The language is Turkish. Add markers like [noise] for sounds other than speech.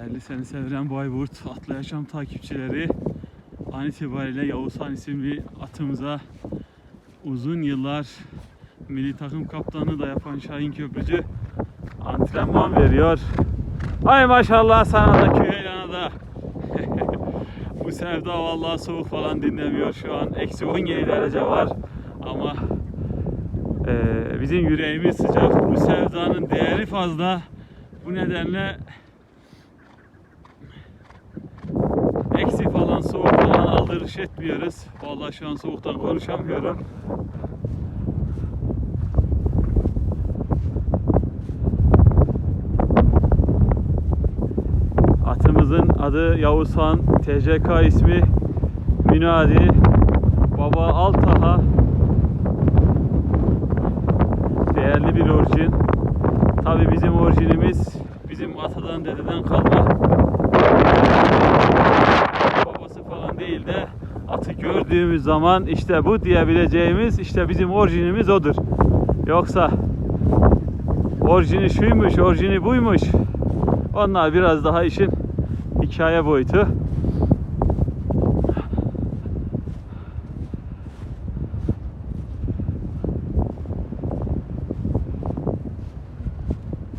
Değerli seni sevilen Bayburt atlı yaşam takipçileri an itibariyle Yavuz Han isimli atımıza uzun yıllar milli takım kaptanı da yapan Şahin Köprücü antrenman veriyor. Ay maşallah sana da Küheylana da. [laughs] Bu sevda vallahi soğuk falan dinlemiyor şu an. Eksi 17 derece var ama eee, bizim yüreğimiz sıcak. Bu sevdanın değeri fazla. Bu nedenle eksi falan soğuk aldırış etmiyoruz. Vallahi şu an soğuktan konuşamıyorum. Atımızın adı Yavuz Han, TCK ismi Münadi, Baba Altaha, değerli bir orijin. Tabi bizim orijinimiz bizim atadan dededen kalma babası falan değil de atı gördüğümüz zaman işte bu diyebileceğimiz işte bizim orijinimiz odur. Yoksa orijini şuymuş, orijini buymuş. Onlar biraz daha işin hikaye boyutu.